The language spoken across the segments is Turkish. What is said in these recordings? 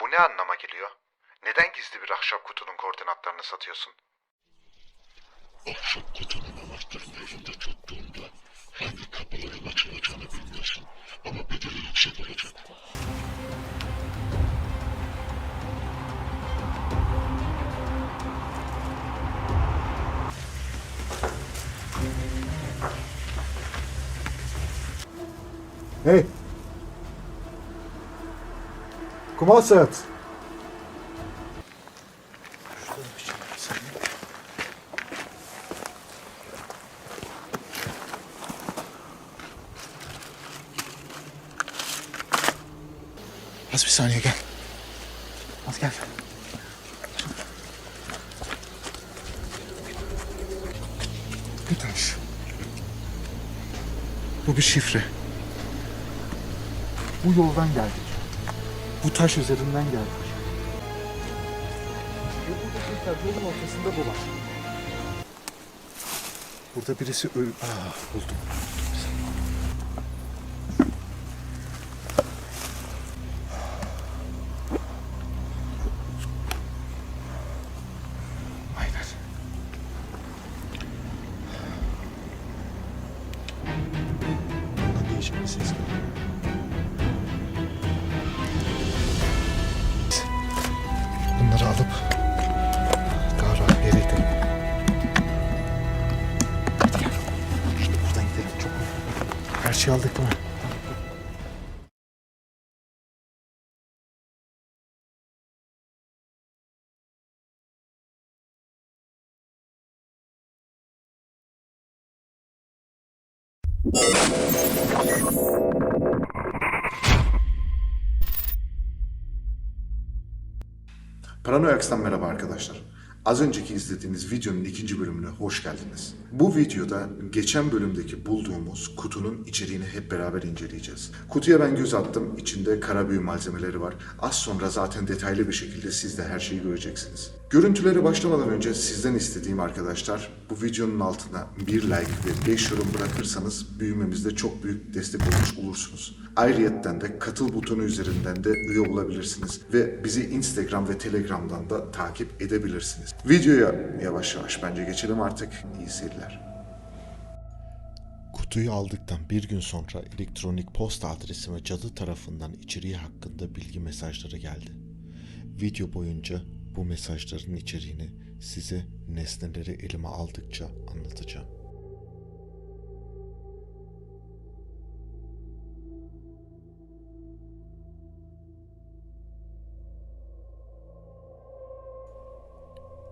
Bu ne anlama geliyor? Neden gizli bir ahşap kutunun koordinatlarını satıyorsun? Ahşap kutunun anahtarını elinde tuttuğunda hangi kapıların açılacağını bilmiyorsun. Ama bedeli yüksek olacak. Hey! Comment ça va Az bir saniye gel. Az gel. Bir taş. Bu bir şifre. Bu yoldan geldik. Bu taş üzerinden geldik. Ve burada tekrar yolun ortasında bu var. Burada birisi öl... Aa, buldum. Aynen. Değişik bir ses geliyor. Şeyi aldık mi? Paranoyaks'tan merhaba arkadaşlar. Az önceki izlediğiniz videonun ikinci bölümüne hoş geldiniz. Bu videoda geçen bölümdeki bulduğumuz kutunun içeriğini hep beraber inceleyeceğiz. Kutuya ben göz attım. İçinde kara büyü malzemeleri var. Az sonra zaten detaylı bir şekilde siz de her şeyi göreceksiniz. Görüntülere başlamadan önce sizden istediğim arkadaşlar bu videonun altına bir like ve 5 yorum bırakırsanız büyümemizde çok büyük destek olmuş olursunuz. Ayrıyetten de katıl butonu üzerinden de üye olabilirsiniz ve bizi Instagram ve Telegram'dan da takip edebilirsiniz. Videoya yavaş yavaş bence geçelim artık. İyi seyirler. Kutuyu aldıktan bir gün sonra elektronik posta adresime cadı tarafından içeriği hakkında bilgi mesajları geldi. Video boyunca bu mesajların içeriğini size nesneleri elime aldıkça anlatacağım.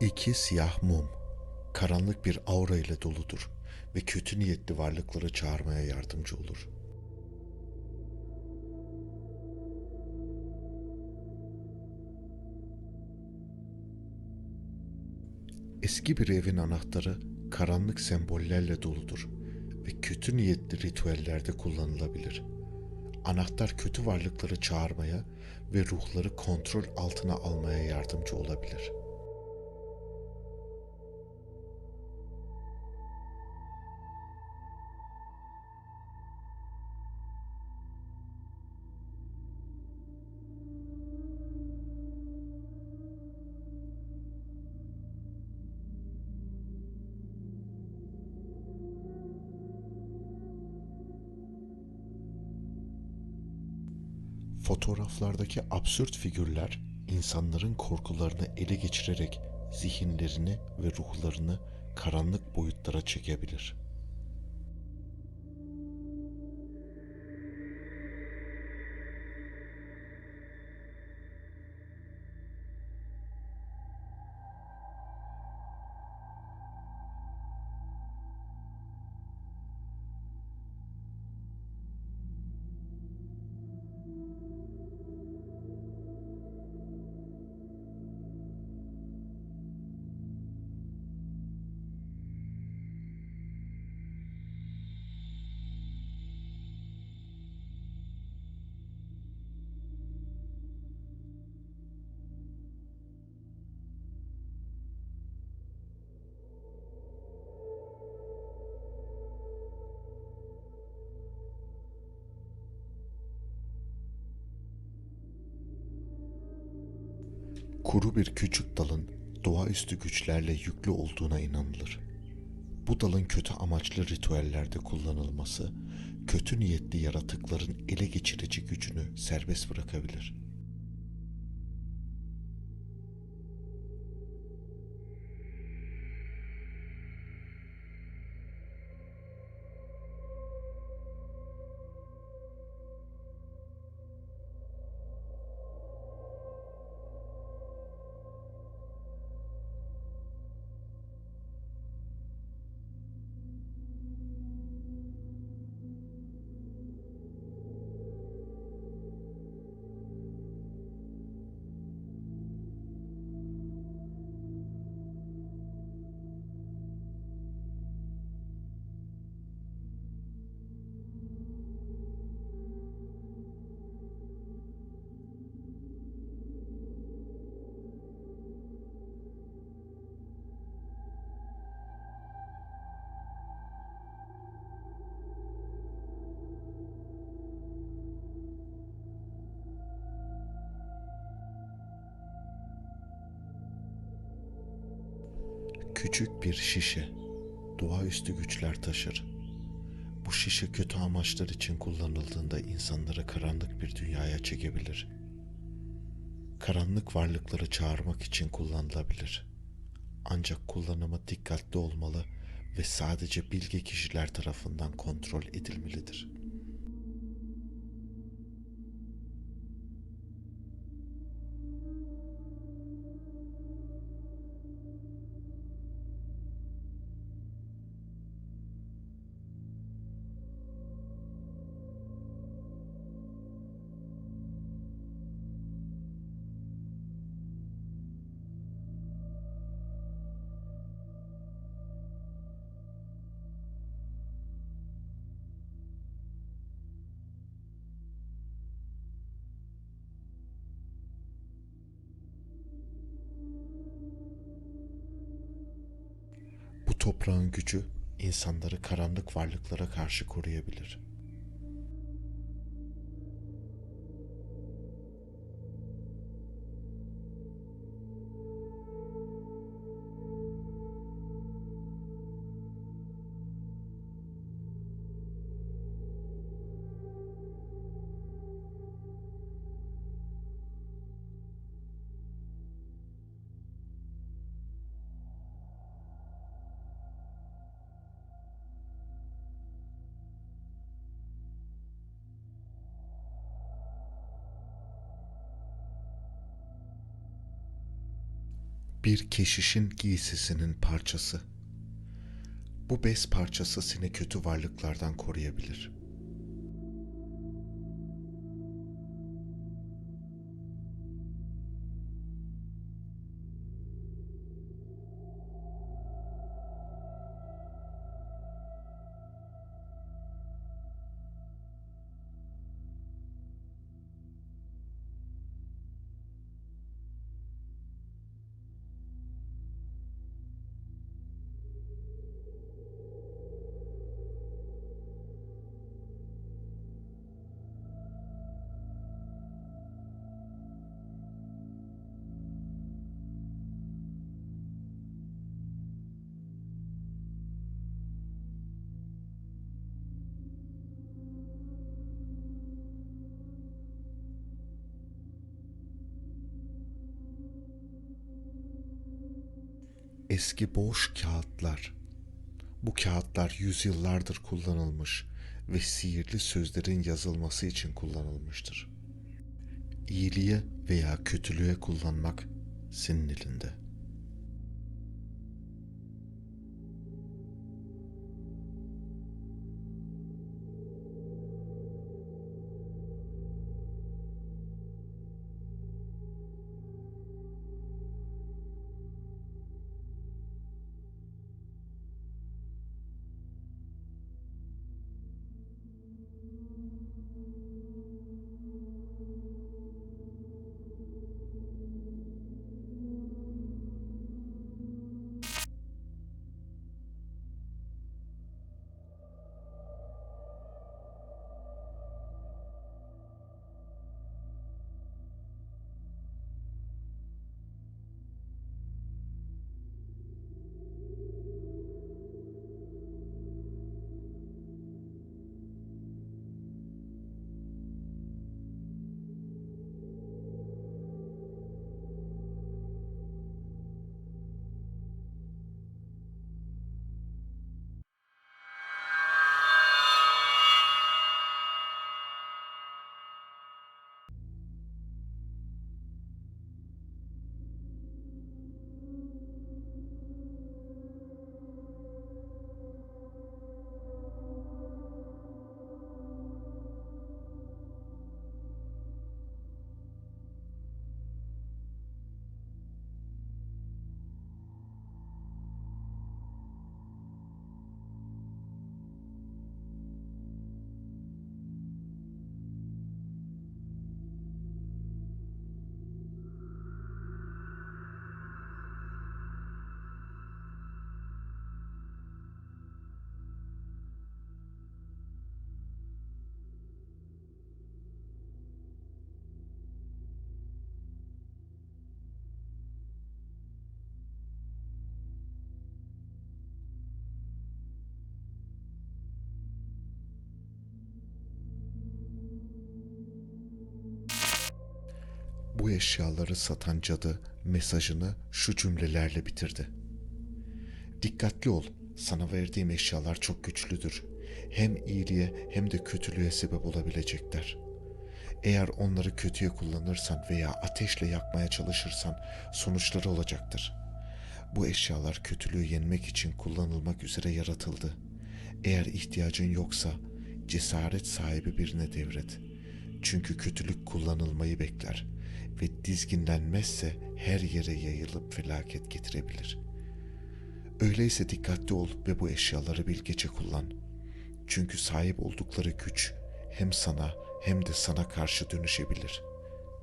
İki siyah mum, karanlık bir aura ile doludur ve kötü niyetli varlıkları çağırmaya yardımcı olur. Eski bir evin anahtarı karanlık sembollerle doludur ve kötü niyetli ritüellerde kullanılabilir. Anahtar kötü varlıkları çağırmaya ve ruhları kontrol altına almaya yardımcı olabilir.'' Fotoğraflardaki absürt figürler insanların korkularını ele geçirerek zihinlerini ve ruhlarını karanlık boyutlara çekebilir. Kuru bir küçük dalın doğaüstü güçlerle yüklü olduğuna inanılır. Bu dalın kötü amaçlı ritüellerde kullanılması, kötü niyetli yaratıkların ele geçirici gücünü serbest bırakabilir. Küçük bir şişe doğaüstü güçler taşır. Bu şişe kötü amaçlar için kullanıldığında insanları karanlık bir dünyaya çekebilir. Karanlık varlıkları çağırmak için kullanılabilir. Ancak kullanımı dikkatli olmalı ve sadece bilge kişiler tarafından kontrol edilmelidir. Toprağın gücü insanları karanlık varlıklara karşı koruyabilir. Bir keşişin giysisinin parçası. Bu bez parçası seni kötü varlıklardan koruyabilir. Eski boş kağıtlar. Bu kağıtlar yüzyıllardır kullanılmış ve sihirli sözlerin yazılması için kullanılmıştır. İyiliğe veya kötülüğe kullanmak senin elinde. Bu eşyaları satan cadı mesajını şu cümlelerle bitirdi. Dikkatli ol. Sana verdiğim eşyalar çok güçlüdür. Hem iyiliğe hem de kötülüğe sebep olabilecekler. Eğer onları kötüye kullanırsan veya ateşle yakmaya çalışırsan sonuçları olacaktır. Bu eşyalar kötülüğü yenmek için kullanılmak üzere yaratıldı. Eğer ihtiyacın yoksa cesaret sahibi birine devret. Çünkü kötülük kullanılmayı bekler ve dizginlenmezse her yere yayılıp felaket getirebilir. Öyleyse dikkatli ol ve bu eşyaları bilgece kullan. Çünkü sahip oldukları güç hem sana hem de sana karşı dönüşebilir.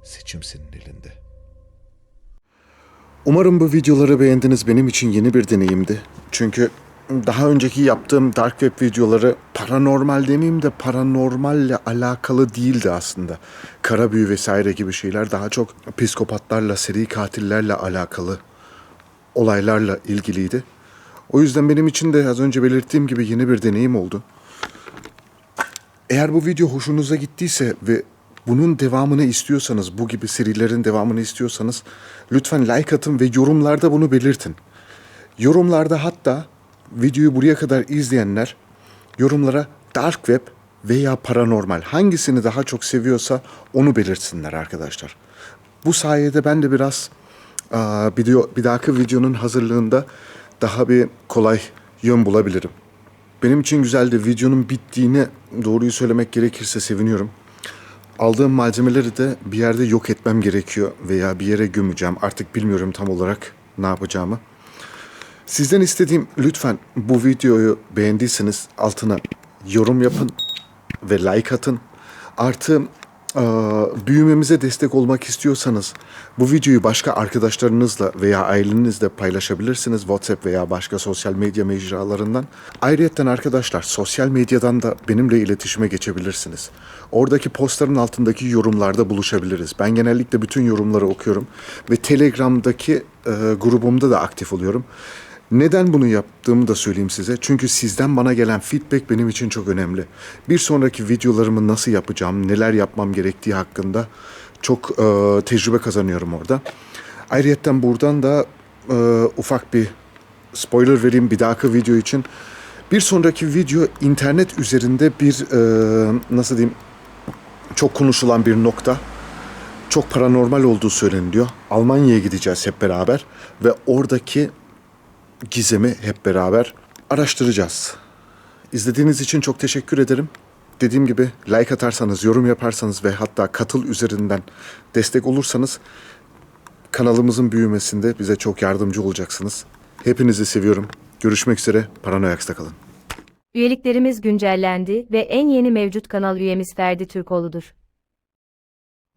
Seçim senin elinde. Umarım bu videoları beğendiniz. Benim için yeni bir deneyimdi. Çünkü daha önceki yaptığım Dark Web videoları paranormal demeyeyim de paranormalle alakalı değildi aslında. Kara büyü vesaire gibi şeyler daha çok psikopatlarla, seri katillerle alakalı olaylarla ilgiliydi. O yüzden benim için de az önce belirttiğim gibi yeni bir deneyim oldu. Eğer bu video hoşunuza gittiyse ve bunun devamını istiyorsanız, bu gibi serilerin devamını istiyorsanız lütfen like atın ve yorumlarda bunu belirtin. Yorumlarda hatta videoyu buraya kadar izleyenler yorumlara dark web veya paranormal hangisini daha çok seviyorsa onu belirtsinler arkadaşlar. Bu sayede ben de biraz video, bir dahaki videonun hazırlığında daha bir kolay yön bulabilirim. Benim için güzeldi. Videonun bittiğini doğruyu söylemek gerekirse seviniyorum. Aldığım malzemeleri de bir yerde yok etmem gerekiyor veya bir yere gömeceğim. Artık bilmiyorum tam olarak ne yapacağımı. Sizden istediğim lütfen bu videoyu beğendiyseniz altına yorum yapın ve like atın. Artı eee, büyümemize destek olmak istiyorsanız bu videoyu başka arkadaşlarınızla veya ailenizle paylaşabilirsiniz WhatsApp veya başka sosyal medya mecralarından. Ayrıca arkadaşlar sosyal medyadan da benimle iletişime geçebilirsiniz. Oradaki postların altındaki yorumlarda buluşabiliriz. Ben genellikle bütün yorumları okuyorum ve Telegram'daki eee, grubumda da aktif oluyorum. Neden bunu yaptığımı da söyleyeyim size. Çünkü sizden bana gelen feedback benim için çok önemli. Bir sonraki videolarımı nasıl yapacağım, neler yapmam gerektiği hakkında çok e, tecrübe kazanıyorum orada. Ayrıca buradan da e, ufak bir spoiler vereyim bir dahaki video için. Bir sonraki video internet üzerinde bir e, nasıl diyeyim çok konuşulan bir nokta çok paranormal olduğu söyleniliyor. Almanya'ya gideceğiz hep beraber ve oradaki gizemi hep beraber araştıracağız. İzlediğiniz için çok teşekkür ederim. Dediğim gibi like atarsanız, yorum yaparsanız ve hatta katıl üzerinden destek olursanız kanalımızın büyümesinde bize çok yardımcı olacaksınız. Hepinizi seviyorum. Görüşmek üzere. Paranoyaks'ta kalın. Üyeliklerimiz güncellendi ve en yeni mevcut kanal üyemiz Ferdi Türkoğlu'dur.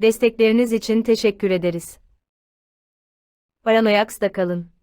Destekleriniz için teşekkür ederiz. Paranoyaks'ta kalın.